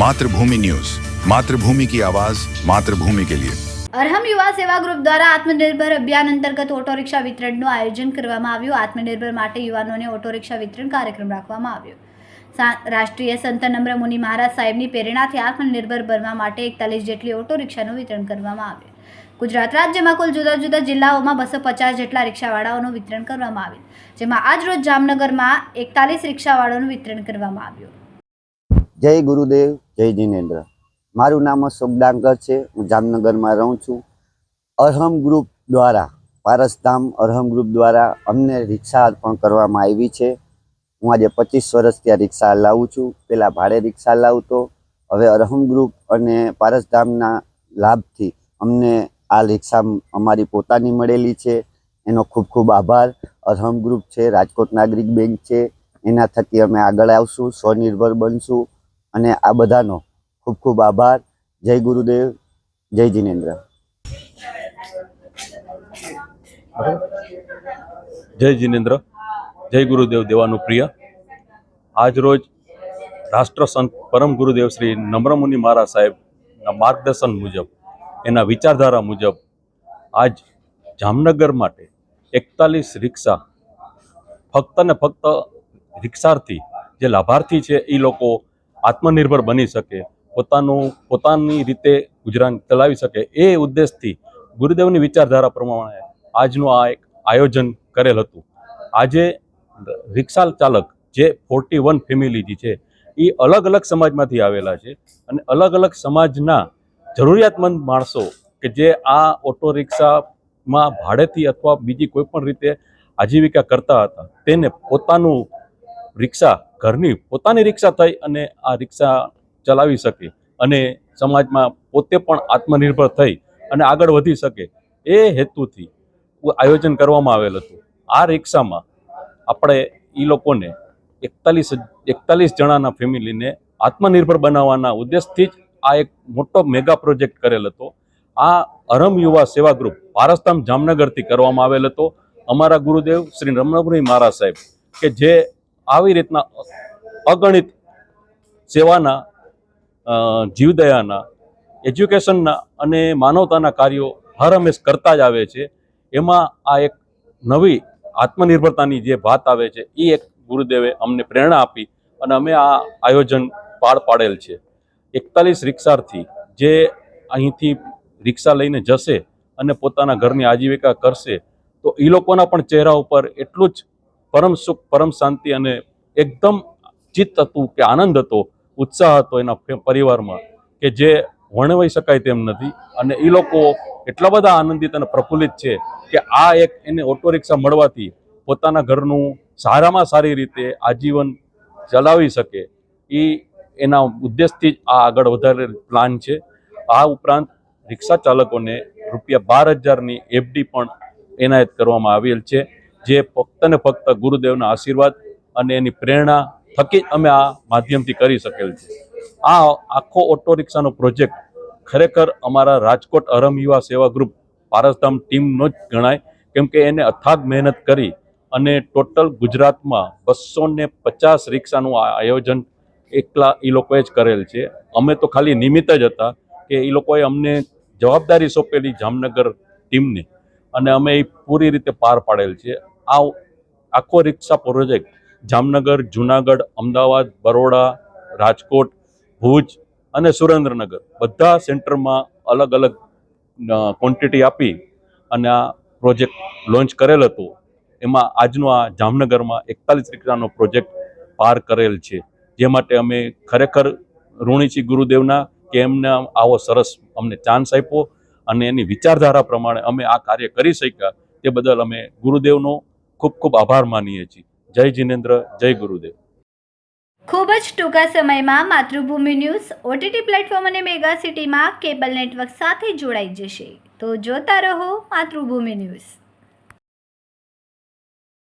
Mathrubhumi news Mathrubhumi કી આવાજ માતૃભૂમિ કે લિયે અરહમ યુવા સેવા ગ્રુપ દ્વારા આત્મનિર્ભર અભિયાન અંતર્ગત ઓટો રિક્ષા વિતરણનું આયોજન કરવામાં આવ્યું. આત્મનિર્ભર માટે યુવાનોને ઓટો રિક્ષા વિતરણ કાર્યક્રમ રાખવામાં આવ્યો. રાષ્ટ્રીય સંત નમ્ર મુનિ મહારાજ સાહેબની પ્રેરણાથી આત્મનિર્ભર બનવા માટે એકતાલીસ જેટલી ઓટો રિક્ષાનું વિતરણ કરવામાં આવ્યું. ગુજરાત રાજ્યમાં કુલ જુદા જુદા જિલ્લાઓમાં બસો પચાસ જેટલા રિક્ષાવાળાઓનું વિતરણ કરવામાં આવ્યું, જેમાં આજ રોજ જામનગરમાં એકતાલીસ રિક્ષાવાળાઓનું વિતરણ કરવામાં આવ્યું. જય ગુરુદેવ, જય જિનેન્દ્ર. મારું નામ અશોક ડાંગર છે, હું જામનગરમાં રહું છું. અરહમ ગ્રુપ દ્વારા, પારસધામ અરહમ ગ્રુપ દ્વારા અમને રિક્ષા અર્પણ કરવામાં આવી છે. હું આજે પચીસ વર્ષથી આ રિક્ષા લાવું છું. પહેલાં ભાડે રિક્ષા લાવતો, હવે અરહમ ગ્રુપ અને પારસધામના લાભથી અમને આ રિક્ષા અમારી પોતાની મળેલી છે. એનો ખૂબ ખૂબ આભાર. અરહમ ગ્રુપ છે, રાજકોટ નાગરિક બેંક છે. એના થકી અમે આગળ આવશું, સ્વનિર્ભર બનશું. અને આ બધાનો ખૂબ ખૂબ આભાર. જય ગુરુદેવ, જય જિનેન્દ્ર. જય જિનેન્દ્ર, જય ગુરુદેવ દેવાનું પ્રિય. આજ રોજ રાષ્ટ્રસંત પરમ ગુરુદેવ શ્રી નમ્રમુનિ મહારાજ સાહેબના માર્ગદર્શન મુજબ, એના વિચારધારા મુજબ, આજ જામનગર માટે એકતાલીસ રિક્ષા ફક્ત ને ફક્ત રિક્ષાર્થી જે લાભાર્થી છે એ લોકો આત્મનિર્ભર બની શકે, પોતાનું, પોતાની રીતે ગુજરાન ચલાવી શકે, એ ઉદ્દેશથી ગુરુદેવની વિચારધારા પ્રમાણે આજનું આ એક આયોજન કરેલ હતું. આજે રિક્ષા ચાલક જે ફોર્ટી વન ફેમિલી છે, એ અલગ અલગ સમાજમાંથી આવેલા છે અને અલગ અલગ સમાજના જરૂરિયાતમંદ માણસો કે જે આ ઓટો રિક્ષામાં ભાડેથી અથવા બીજી કોઈ પણ રીતે આજીવિકા કરતા હતા, તેને પોતાનું રિક્ષા ઘરની પોતાની રિક્ષા થઈ અને આ રિક્ષા ચલાવી શકે અને સમાજમાં પોતે પણ આત્મનિર્ભર થઈ અને આગળ વધી શકે એ હેતુથી આયોજન કરવામાં આવેલ હતું. આ રિક્ષામાં આપણે એ લોકોને એકતાલીસ એકતાલીસ જણાના ફેમિલીને આત્મનિર્ભર બનાવવાના ઉદ્દેશથી જ આ એક મોટો મેગા પ્રોજેક્ટ કરેલ હતો. આ અરમ યુવા સેવા ગ્રુપ પારસધામ જામનગરથી કરવામાં આવેલ હતો. અમારા ગુરુદેવ શ્રી રમણભાઈ મહારાજ સાહેબ કે જે આવી રીતના અગણિત સેવાના જીવદયાના, એજ્યુકેશનના અને માનવતાના કાર્યો હર હંમેશ કરતા જ આવે છે. એમાં આ એક નવી આત્મનિર્ભરતાની જે વાત આવે છે એ એક ગુરુદેવે અમને પ્રેરણા આપી અને અમે આ આયોજન પાર પાડેલ છે. એકતાલીસ રિક્ષાર્થી જે અહીંથી રિક્ષા લઈને જશે અને પોતાના ઘરની આજીવિકા કરશે, તો એ લોકોના પણ ચહેરા ઉપર એટલું જ પરમ સુખ, પરમ શાંતિ અને એકદમ ચિત્ત હતું કે આનંદ હતો, ઉત્સાહ હતો એના પરિવારમાં કે જે વર્ણવાઈ શકાય તેમ નથી. અને એ લોકો એટલા બધા આનંદિત અને પ્રફુલ્લિત છે કે આ એક એને ઓટો રિક્ષા મળવાથી પોતાના ઘરનું સારામાં સારી રીતે આજીવન ચલાવી શકે. એ એના ઉદ્દેશથી જ આ આગળ વધારે પ્લાન છે. આ ઉપરાંત રિક્ષા ચાલકોને રૂપિયા બાર હજારની એફડી પણ એનાયત કરવામાં આવેલ છે. જે ફક્ત ને ફક્ત ગુરુદેવના આશીર્વાદ અને એની પ્રેરણા થકી જ અમે આ માધ્યમથી કરી શકેલ છે. આ આખો ઓટો રિક્ષાનો પ્રોજેક્ટ ખરેખર અમારા રાજકોટ અરમ યુવા સેવા ગ્રુપ પારસધામ ટીમનો જ ગણાય, કેમ કે એને અથાગ મહેનત કરી અને ટોટલ ગુજરાતમાં બસો ને પચાસ રિક્ષાનું આયોજન એકલા એ લોકોએ જ કરેલ છે. અમે તો ખાલી નિમિત્ત જ હતા કે એ લોકોએ અમને જવાબદારી સોંપેલી જામનગર ટીમને અને અમે એ પૂરી રીતે પાર પાડેલ છે. આ આખો રિક્ષા પ્રોજેક્ટ. જામનગર, જુનાગઢ, અમદાવાદ, બરોડા, રાજકોટ, ભુજ અને સુરેન્દ્રનગર. બધા સેન્ટરમાં અલગ અલગ ક્વોન્ટિટી આપી અને આ પ્રોજેક્ટ લોન્ચ કરેલ હતો. એમાં આજનો આ જામનગરમાં એકતાલીસ રિક્ષાનો પ્રોજેક્ટ પાર કરેલ છે. જે માટે અમે ખરેખર ઋણી ગુરુદેવના કે એમને આવો સરસ અમને ચાન્સ આપ્યો અને એની વિચારધારા પ્રમાણે અમે આ કાર્ય કરી શક્યા. તે બદલ અમે ગુરુદેવનો ખૂબ ખૂબ આભાર માનીએ છીએ. જય જિનેન્દ્ર, જય ગુરુદેવ. ખૂબ જ ટૂંકા સમયમાં માતૃભૂમિ ન્યૂઝ ઓટીટી પ્લેટફોર્મ અને મેગા સિટીમાં કેબલ નેટવર્ક સાથે જોડાઈ જશે. તો જોતા રહો માતૃભૂમિ ન્યૂઝ.